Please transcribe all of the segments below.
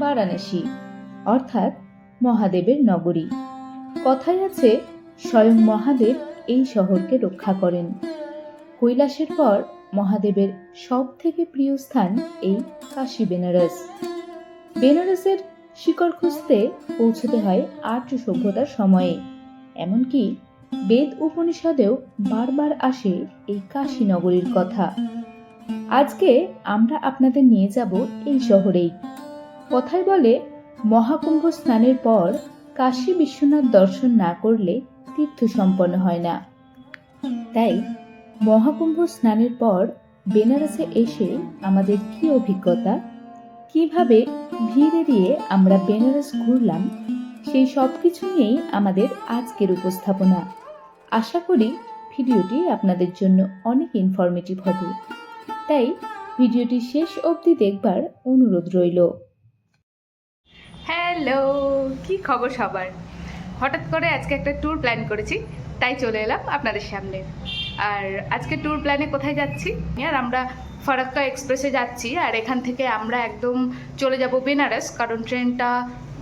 বারাণসী। অর্থাৎ মহাদেবের নগরী। কথায় আছে, স্বয়ং মহাদেব এই শহরকে রক্ষা করেন। কৈলাসের পর মহাদেবের সব থেকে প্রিয় স্থান এই কাশী বেনারস। বেনারসের শিকড় খুঁজতে পৌঁছতে হয় আর্য সভ্যতার সময়ে। এমনকি বেদ উপনিষদেও বারবার আসে এই কাশী নগরীর কথা। আজকে আমরা আপনাদের নিয়ে যাব এই শহরেই। কথায় বলে, মহাকুম্ভ স্নানের পর কাশী বিশ্বনাথ দর্শন না করলে তীর্থ সম্পন্ন হয় না। তাই মহাকুম্ভ স্নানের পর বেনারসে এসে আমাদের কি অভিজ্ঞতা? কীভাবে ভিড় এড়িয়ে আমরা বেনারস ঘুরলাম? সেই সব কিছু নিয়েই আমাদের আজকের উপস্থাপনা। আশা করি ভিডিওটি আপনাদের জন্য অনেক ইনফরমেটিভ হবে। তাই ভিডিওটি শেষ অবধি দেখবার অনুরোধ রইল। হ্যালো কি খবর সবার? হঠাৎ করে আজকে একটা ট্যুর প্ল্যান করেছি, তাই চলে এলাম আপনাদের সামনে। আর আজকে ট্যুর প্ল্যানে কোথায় যাচ্ছি? আর আমরা ফারাক্কা এক্সপ্রেসে যাচ্ছি, আর এখান থেকে আমরা একদম চলে যাব বেনারস, কারণ ট্রেনটা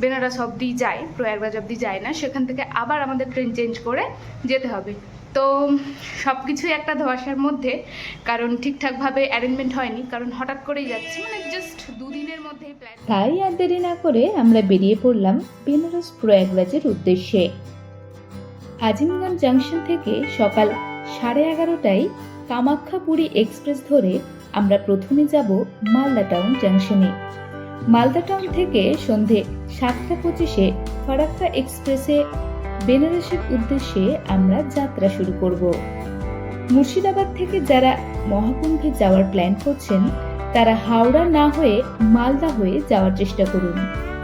বেনারস অবধি যায়, প্রয়াগরাজ অবধি যায় না, সেখান থেকে আবার আমাদের ট্রেন চেঞ্জ করে যেতে হবে। তো সব কিছুই একটা ধোয়াশার মধ্যে, কারণ ঠিকঠাকভাবে অ্যারেঞ্জমেন্ট হয়নি, কারণ হঠাৎ করেই যাচ্ছি মানে জাস্ট দুদিনের প্ল্যান তাই আর দেরি না করে আমরা বেরিয়ে পড়লাম বেনারস প্রয়াগরাজের উদ্দেশ্যে। আজিমগঞ্জ জাংশন থেকে সকাল সাড়ে এগারোটায় কামাখ্যাপুরী এক্সপ্রেস ধরে আমরা প্রথমে যাব মালদা টাউন জাংশনে মালদা টাউন থেকে সন্ধে সাতটা পঁচিশে ফারাক্কা এক্সপ্রেসে বেনারসের উদ্দেশ্যে আমরা যাত্রা শুরু করব। মুর্শিদাবাদ থেকে যারা মহাকুম্ভে যাওয়ার প্ল্যান করছেন, তারা হাওড়া না হয়ে মালদা হয়ে যাওয়ার চেষ্টা করুন।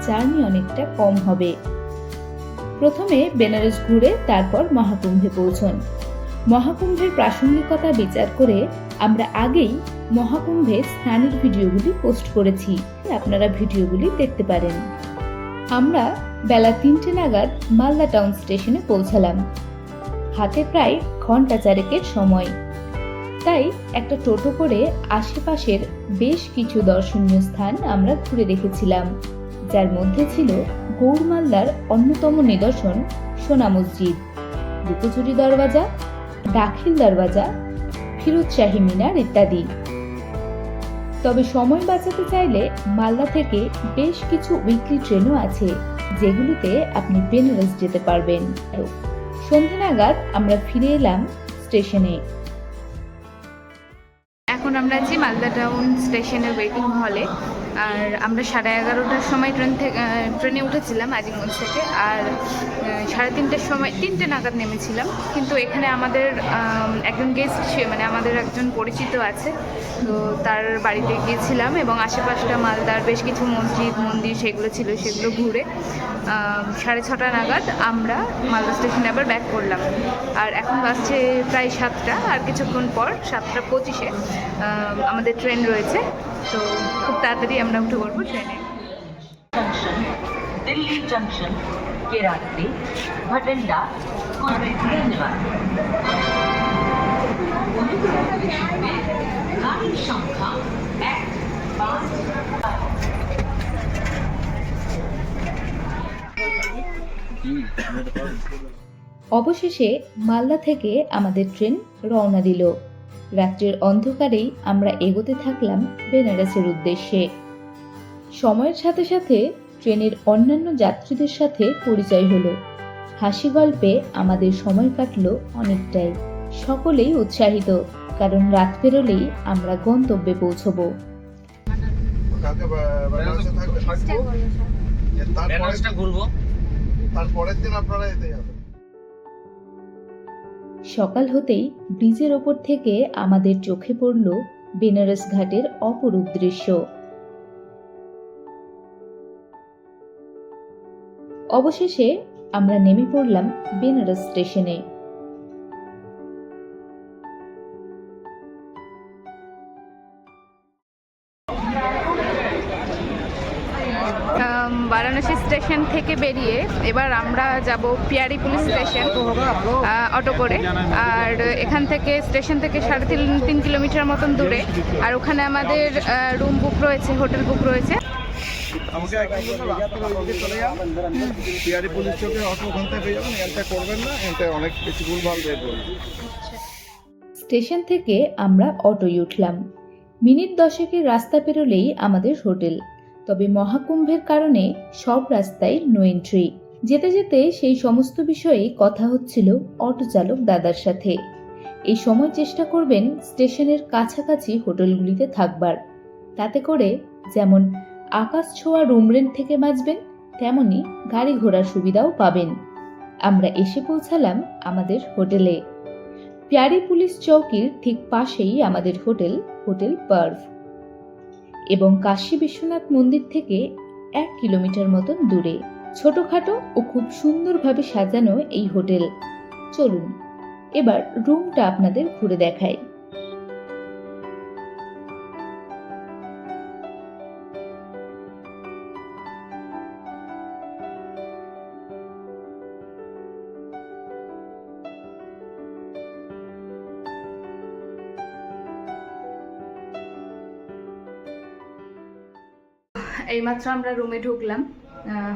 জার্নি অনেকটা কম হবে। প্রথমে বেনারস ঘুরে তারপর মহাকুম্ভে পৌঁছন। মহাকুম্ভের প্রাসঙ্গিকতা বিচার করে আমরা আগেই মহাকুম্ভে স্নানের ভিডিওগুলি পোস্ট করেছি। আপনারা ভিডিওগুলি দেখতে পারেন। আমরা বেলা তিনটে নাগাদ মালদা টাউন স্টেশনে পৌঁছালাম। হাতে প্রায় ঘণ্টা চারেকের সময়। তাই একটা টোটো করে আশেপাশের বেশ কিছু দর্শনীয় স্থান আমরা ঘুরে দেখেছিলাম, যার মধ্যে ছিল গৌরমালদার অন্যতম নিদর্শন সোনা মসজিদ। লুকোচুরি দরওয়াজা দাখিল দরওয়াজা, ফিরোজ শাহী মিনার ইত্যাদি। তবে সময় বাঁচাতে চাইলে মালদা থেকে বেশ কিছু উইকলি ট্রেনও আছে, যেগুলিতে আপনি বেনারস যেতে পারবেন। সন্ধে নাগাদ আমরা ফিরে এলাম স্টেশনে এখন আমরা আছি মালদা টাউন স্টেশনের ওয়েটিং হলে আর আমরা সাড়ে এগারোটার সময় ট্রেন থেকে ট্রেনে উঠেছিলাম আজিমগঞ্জ থেকে, আর সাড়ে তিনটের সময়, তিনটে নাগাদ নেমেছিলাম। কিন্তু এখানে আমাদের একজন গেস্ট সে মানে আমাদের একজন পরিচিত আছে তো তার বাড়িতে গিয়েছিলাম এবং আশেপাশটা মালদার বেশ কিছু মসজিদ, মন্দির সেগুলো ছিল, সেগুলো ঘুরে সাড়ে ছটা নাগাদ আমরা মালদা স্টেশনে আবার ব্যাক করলাম। আর এখন বাজছে প্রায় সাতটা, আর কিছুক্ষণ পর সাতটা পঁচিশে আমাদের ট্রেন রয়েছে। তো খুব তাড়াতাড়ি আমরা উঠে পড়ব ট্রেনে দিল্লি জংশন কেরাত্রি ধন্যবাদ অবশেষে মালদা থেকে আমাদের ট্রেন রওনা দিল। রাত্রের অন্ধকারেই আমরা এগোতে থাকলাম বেনারসের উদ্দেশ্যে। সময়ের সাথে সাথে ট্রেনের অন্যান্য যাত্রীদের সাথে পরিচয় হলো। হাসি গল্পে আমাদের সময় কাটলো অনেকটাই। সকলেই উৎসাহিত কারণ রাত পেরোলেই আমরা গন্তব্যে পৌঁছবো। সকাল হতেই ব্রিজের ওপর থেকে আমাদের চোখে পড়ল বেনারস ঘাটের অপরূপ দৃশ্য। অবশেষে আমরা নেমে পড়লাম বেনারস স্টেশনে। স্টেশন থেকে বেরিয়ে এবার আমরা যাব পিয়ারি পুলিশ স্টেশন অটো করে। আর এখান থেকে স্টেশন থেকে সাড়ে তিন তিন কিলোমিটার মতন দূরে। আর ওখানে আমাদের রুম বুক রয়েছে হোটেল বুক রয়েছে। আমাকে একদিন বলল রাস্তার ওইদিকে চলে যাও পিয়ারি পুলিশ চোখে অটো ওখান থেকে পেয়ে যাবেন এনটা করবেন না এনটা অনেক বেশি ভুলভাল বের করবে স্টেশন থেকে আমরা অটোয় উঠলাম। মিনিট দশেকের রাস্তা পেরোলেই আমাদের হোটেল। তবে মহাকুম্ভের কারণে সব রাস্তায় নো এন্ট্রি যেতে যেতে সেই সমস্ত বিষয়ে কথা হচ্ছিল অটো চালক দাদার সাথে। এই সময় চেষ্টা করবেন স্টেশনের কাছাকাছি হোটেলগুলিতে থাকবার। তাতে করে যেমন আকাশ ছোঁয়া রুম রেন্ট থেকে বাঁচবেন, তেমনি গাড়ি ঘোড়ার সুবিধাও পাবেন। আমরা এসে পৌঁছালাম আমাদের হোটেলে। প্যারি পুলিশ চৌকির ঠিক পাশেই আমাদের হোটেল হোটেল পার্ভ এবং কাশী বিশ্বনাথ মন্দির থেকে এক কিলোমিটার মতন দূরে। ছোটখাটো ও খুব সুন্দরভাবে সাজানো এই হোটেল। চলুন, এবার রুমটা আপনাদের ঘুরে দেখাই। এইমাত্র আমরা রুমে ঢুকলাম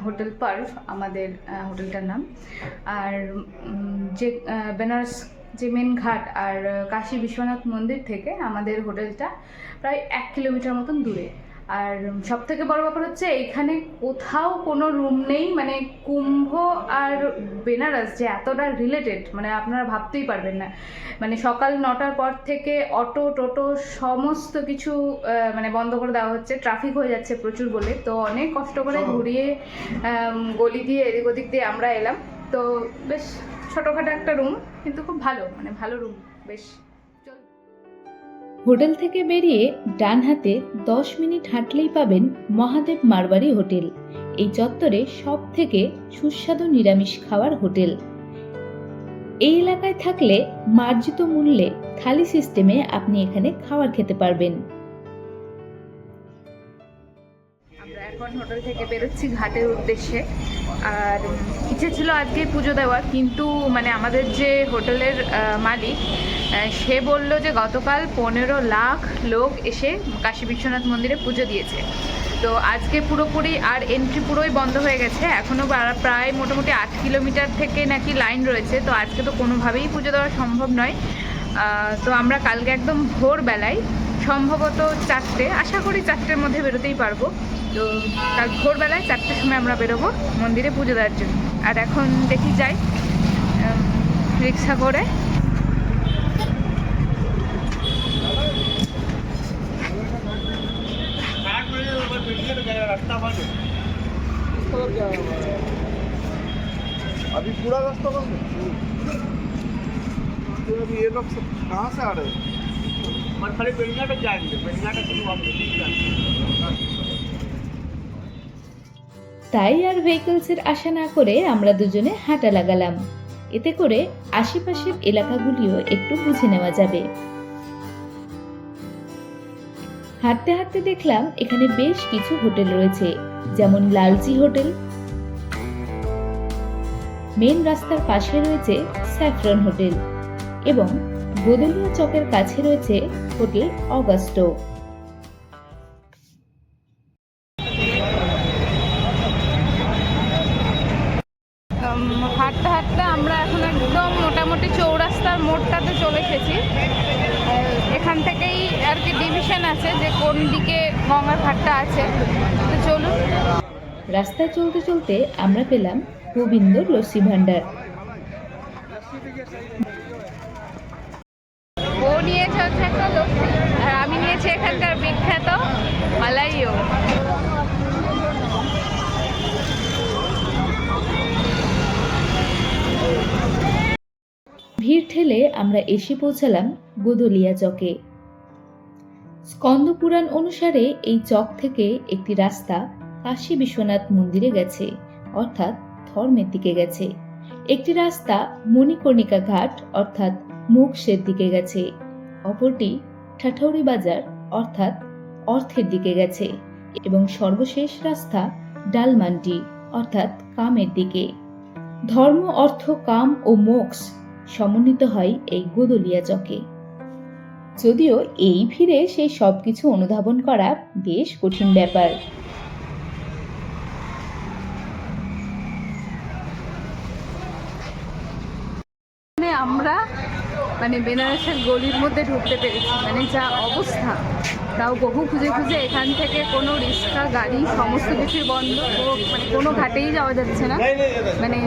হোটেল পার্ভ আমাদের হোটেলটার নাম। আর যে বেনারস যে মেন ঘাট আর কাশী বিশ্বনাথ মন্দির থেকে আমাদের হোটেলটা প্রায় এক কিলোমিটার মতন দূরে। আর সব থেকে বড় ব্যাপার হচ্ছে এইখানে কোথাও কোনো রুম নেই মানে কুম্ভ আর বেনারস যে এতটা রিলেটেড মানে আপনারা ভাবতেই পারবেন না। মানে সকাল নটার পর থেকে অটো টোটো সমস্ত কিছু মানে বন্ধ করে দেওয়া হচ্ছে। ট্রাফিক হয়ে যাচ্ছে প্রচুর বলে। তো অনেক কষ্ট করে ঘুরিয়ে গলি দিয়ে এদিক ওদিক দিয়ে আমরা এলাম। তো বেশ ছোটোখাটো একটা রুম কিন্তু খুব ভালো মানে ভালো রুম বেশ। হোটেল থেকে বেরিয়ে ডান হাতে দশ মিনিট হাঁটলেই পাবেন মহাদেব মারবাড়ি হোটেল। এই চত্বরে সব থেকে সুস্বাদু নিরামিষ খাওয়ার হোটেল। এই এলাকায় থাকলে মার্জিত মূল্যে থালি সিস্টেমে আপনি এখানে খাবার খেতে পারবেন। আমরা এখন হোটেল থেকে বেরোচ্ছি ঘাটের উদ্দেশ্যে। আর ইচ্ছে ছিল আজকে পুজো দেওয়ার, কিন্তু মানে আমাদের যে হোটেলের মালিক সে বলল যে গতকাল পনেরো লাখ লোক এসে কাশী বিশ্বনাথ মন্দিরে পুজো দিয়েছে। তো আজকে পুরোপুরি আর এন্ট্রি পুরোই বন্ধ হয়ে গেছে। এখনও প্রায় মোটামুটি আট কিলোমিটার থেকে নাকি লাইন রয়েছে। তো আজকে তো কোনোভাবেই পুজো দেওয়া সম্ভব নয়। তো আমরা কালকে একদম ভোরবেলায় সম্ভবত চারটে, আশা করি চারটের মধ্যে বেরোতেই পারব। তো কাল ভোরবেলায় চারটের সময় আমরা বেরোবো মন্দিরে পুজো দেওয়ার জন্য। আর এখন দেখি যাই রিক্সা করে अभी पूरा रास्ता बंद है तो अभी ये लोग सब कहाँ से आ रहे हैं मन खाली बेलना तक जाएंगे बेलना तक शुरू आप তাই আর ভেহিকলসের আশা না করে আমরা দুজনে হাঁটা লাগালাম এতে করে আশেপাশের এলাকাগুলিও একটু বুঝে নেওয়া যাবে হাঁটতে হাঁটতে দেখলাম এখানে বেশ কিছু হোটেল রয়েছে, যেমন লালজি হোটেল। মেন রাস্তার পাশে রয়েছে স্যাফরন হোটেল এবং গোদলিয়া চকের কাছে রয়েছে হোটেল অগাস্টো। হাঁটতে হাঁটতে আমরা এখন একদম মোটামুটি চৌরাস্তার মোড়টাতে চলে এসেছি। এখান থেকেই আর কি ডিভিশন আছে যে কোন দিকে গঙ্গার ঘাটটা আছে। তো চলুন। রাস্তায় চলতে চলতে আমরা পেলাম গোবিন্দ লস্যি ভান্ডার ও নিয়েছে হচ্ছে একটা লস্যি। আর আমি নিয়েছি এখানকার বিখ্যাত মালাইও। ভিড় ঠেলে আমরা এসে পৌঁছালাম গোদলিয়া চকে। স্কন্দ পুরাণ অনুসারে এই চক থেকে একটি রাস্তা কাশী বিশ্বনাথ মন্দিরে গেছে, অর্থাৎ ধর্মের দিকে গেছে। একটি রাস্তা মণিকর্ণিকা ঘাট, অর্থাৎ মোক্ষের দিকে গেছে। অপরটি ঠাঠৌরি বাজার, অর্থাৎ অর্থের দিকে গেছে। এবং সর্বশেষ রাস্তা ডালমান্ডি, অর্থাৎ কামের দিকে। ধর্ম, অর্থ, কাম ও মোক্ষ সমন্বিত হয় এই গোদলিয়া চকে। যদিও এই ভিড়ে সেই সব কিছু অনুধাবন করা বেশ কঠিন ব্যাপার। আমরা মানে বেনারসের গলির মধ্যে ঢুকতে পেরেছি। মানে যা অবস্থা তাও বহু খুঁজে খুঁজে এখান থেকে কোনো রিক্সা গাড়ি সমস্ত কিছুই বন্ধ। মানে কোনো ঘাটেই যাওয়া যাচ্ছে না। মানে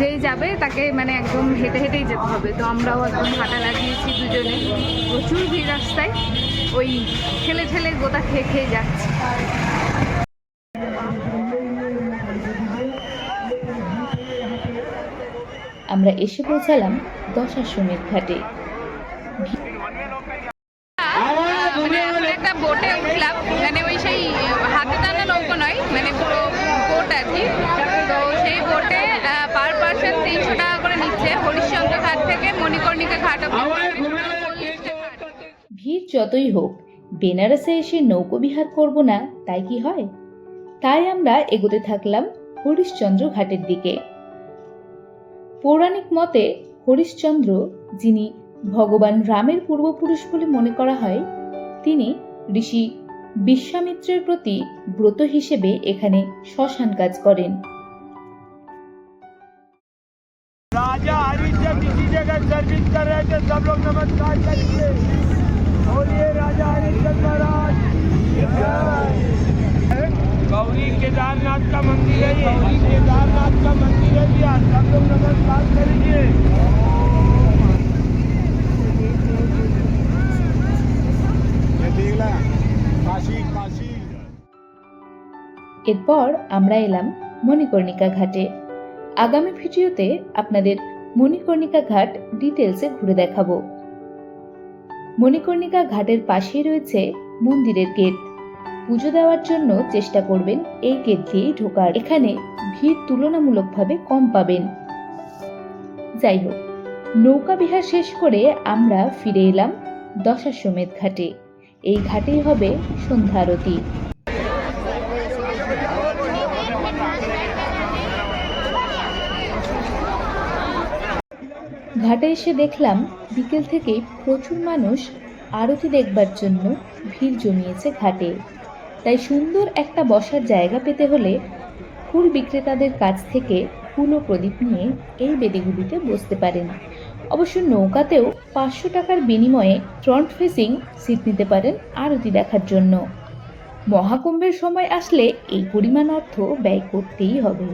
যেই যাবে তাকে মানে একদম হেঁটে হেঁটেই যেতে হবে। তো আমরাও একদম হাঁটা লাগিয়েছি দুজনে। প্রচুর ভিড় রাস্তায়। ওই ঠেলে ঠেলে গোটা খেয়ে খেয়ে যাচ্ছে। আমরা এসে পৌঁছালাম দশাশ্রমের ঘাটে। মানে একটা বোটে উঠলাম মানে ওই সেই হাতে টানা নৌকো নয় মানে পুরো বোট আর কি। তো সেই বোটে পার পার্সন তিনশো টাকা করে নিচ্ছে হরিশ্চন্দ্র ঘাট থেকে মণিকর্ণিকা ঘাট। ভিড় যতই হোক বেনারসে এসে নৌকোবিহার করব না তাই কি হয়? তাই আমরা এগোতে থাকলাম হরিশ্চন্দ্র ঘাটের দিকে। পৌরাণিক মতে হরিশ্চন্দ্র যিনি ভগবান রামের পূর্বপুরুষ বলে মনে করা হয় তিনি ঋষি বিশ্বামিত্রের প্রতি ব্রত হিসেবে এখানে শ্মশান কাজ করেন राजा हरिश्चंद्र किसी जगह सर्विस कर रहे थे सब लोग नमस्कार करिए बोलिए राजा हरिश्चंद्र महाराज जय। गौरी केदारनाथ का मंदिर है ये गौरी केदारनाथ का मंदिर है भैया सब लोग नमस्कार करिए দেখলা কাশি কাশি এরপর আমরা এলাম মণিকর্ণিকা ঘাটে আগামী ভিডিওতে আপনাদের মণিকর্ণিকা ঘাট ডিটেলসে ঘুরে দেখাবো মণিকর্ণিকা ঘাটের পাশেই রয়েছে মন্দিরের গেট পুজো দেওয়ার জন্য চেষ্টা করবেন এই গেট দিয়েই ঢোকার। এখানে ভিড় তুলনামূলকভাবে কম পাবেন। যাই হোক, নৌকা বিহার শেষ করে আমরা ফিরে এলাম দশাশ্বমেধ ঘাটে। এই ঘাটেই হবে সন্ধ্যা আরতি। ঘাটে এসে দেখলাম বিকেল থেকেই প্রচুর মানুষ আরতি দেখবার জন্য ভিড় জমিয়েছে ঘাটে। তাই সুন্দর একটা বসার জায়গা পেতে হলে ফুল বিক্রেতাদের কাছ থেকে ফুল ও প্রদীপ নিয়ে এই বেদিগুলিতে বসতে পারেন। অবশ্য নৌকাতেও পাঁচশো টাকার বিনিময়ে ফ্রন্ট ফেসিং সিট নিতে পারেন আরতি দেখার জন্য। মহাকুম্ভের সময় আসলে এই পরিমাণ অর্থ ব্যয় করতেই হবে।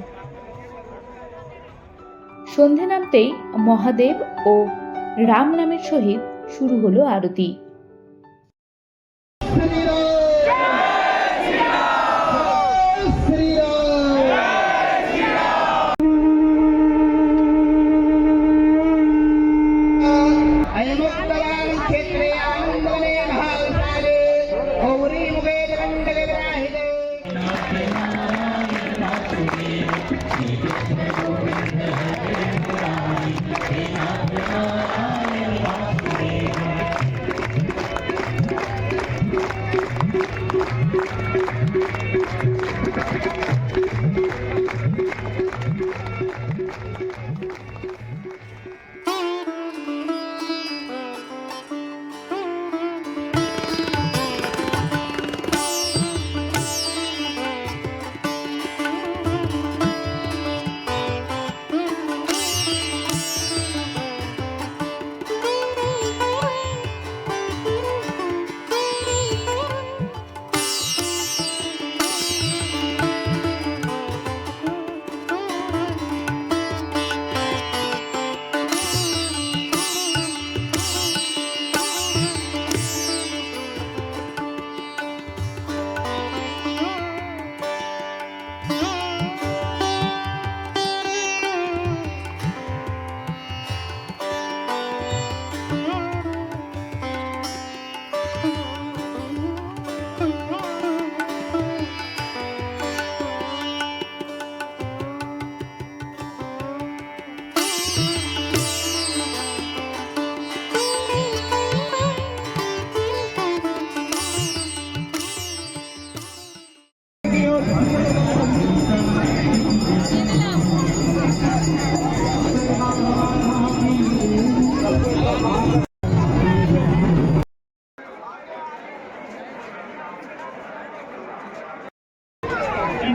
সন্ধে নামতেই মহাদেব ও রাম নামের সহিত শুরু হলো আরতি।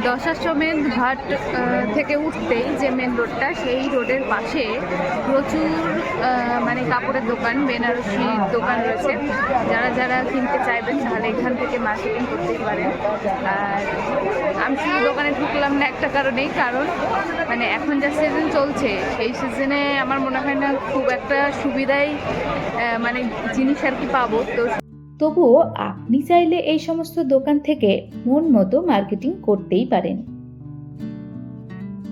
দশাশ্বমেধ ঘাট থেকে উঠতেই যে মেন রোডটা সেই রোডের পাশে প্রচুর মানে কাপড়ের দোকান বেনারসি দোকান রয়েছে। যারা যারা কিনতে চাইবেন, তাহলে এখান থেকে মার্কেটিং করতেই পারেন। আর আমি শুধু দোকানে ঢুকলাম না, একটা কারণেই কারণ মানে এখন যা সিজন চলছে, সেই সিজনে আমার মনে হয় না খুব একটা সুবিধাই মানে জিনিস আর কি পাবো। তো তবুও আপনি চাইলে এই সমস্ত দোকান থেকে মন মতো মার্কেটিং করতেই পারেন।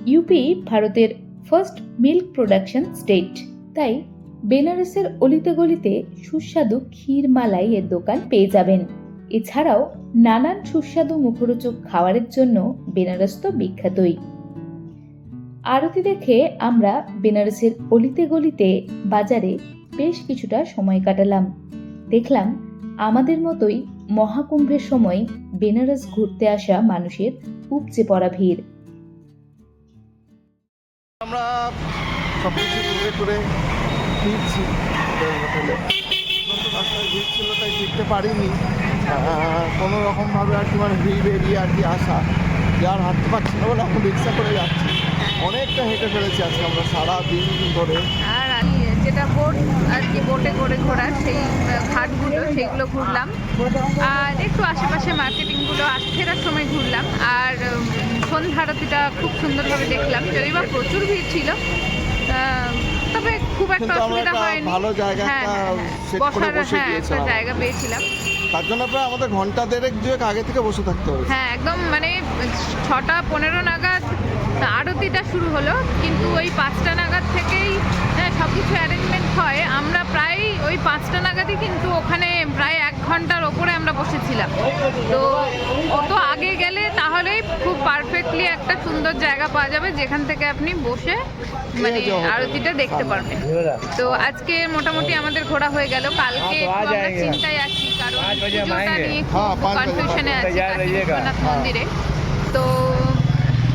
ইউপি ভারতের ফার্স্ট মিল্ক প্রোডাকশন স্টেট তাই বেনারসের অলিতে গলিতে সুস্বাদু ক্ষীর মালাই এর দোকান পেয়ে যাবেন। এছাড়াও নানান সুস্বাদু মুখরোচক খাবারের জন্য বেনারস তো বিখ্যাতই। আরতি দেখে আমরা বেনারসের অলিতে গলিতে বাজারে বেশ কিছুটা সময় কাটালাম। দেখলাম আমাদের মতোই মহাকুম্ভের সময় বেনারস ঘুরতে আসা মানুষের উপচে পড়া ভিড়। আমরা সব কিছু ঘুরে পারিনি। কোনো রকমভাবে আর কি মানে ভিড় বেরিয়ে আর কি আসা। যে আর হাঁটতে পারছি না বলে এখন রিক্সা করে যাচ্ছি। অনেকটা হেঁটে ফেলেছি আজকে আমরা সারা দিন ধরে। যেটা বোট আর কি বোটে করে ঘোরার সেই ঘাটগুলো সেগুলো ঘুরলাম। আর একটু আশেপাশে মার্কেটিংগুলো ফেরার সময় ঘুরলাম। আর উম, সন্ধ্যা খুব সুন্দরভাবে দেখলাম। যদি বা প্রচুর ভিড় ছিল তবে খুব একটা অসুবিধা হয়নি। ভালো জায়গা হ্যাঁ হ্যাঁ, হ্যাঁ। বসার হ্যাঁ একটা জায়গা পেয়েছিলাম। তার জন্য প্রায় আমাদের ঘণ্টা দেড়েক দুয়েক আগে থেকে বসে থাকতে হবে। হ্যাঁ একদম মানে ছটা পনেরো নাগাদ আরতিটা শুরু হলো কিন্তু ওই পাঁচটা নাগাদ থেকেই সব কিছু অ্যারেঞ্জমেন্ট হয়। আমরা প্রায় ওই পাঁচটা নাগাদই কিন্তু ওখানে প্রায় এক ঘণ্টার ওপরে আমরা বসেছিলাম। তো অত আগে গেলে তাহলেই খুব পারফেক্টলি একটা সুন্দর জায়গা পাওয়া যাবে যেখান থেকে আপনি বসে মানে আছে। আরতিটা দেখতে পারবেন। তো আজকে মোটামুটি আমাদের ঘোরা হয়ে গেল। কালকে আমরা চিন্তায় আছি কারণ পুজোটা নিয়ে হ্যাঁ, কনফিউশনে আছি কাশী বিশ্বনাথ হ্যাঁ। মন্দিরে। তো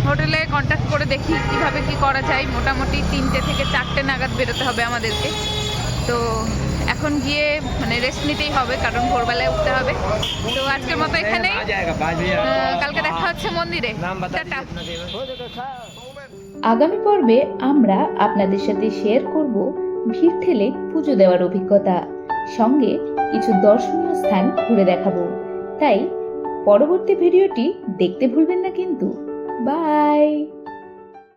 হোটেলে কন্ট্যাক্ট করে দেখি কীভাবে কি করা যায়। মোটামুটি তিনটে থেকে চারটে নাগাদ বেরোতে হবে আমাদেরকে। তো এখন গিয়ে মানে রেস্ট নিতেই হবে কারণ ভোরবেলায় উঠতে হবে। তো আজকের মতো এখানেই। কালকে দেখা হচ্ছে মন্দিরে। টাটা। আগামী পর্বে আমরা আপনাদের সাথে শেয়ার করব ভিড় ঠেলে পুজো দেওয়ার অভিজ্ঞতা। সঙ্গে কিছু দর্শনীয় স্থান ঘুরে দেখাবো। তাই পরবর্তী ভিডিওটি দেখতে ভুলবেন না কিন্তু। Bye.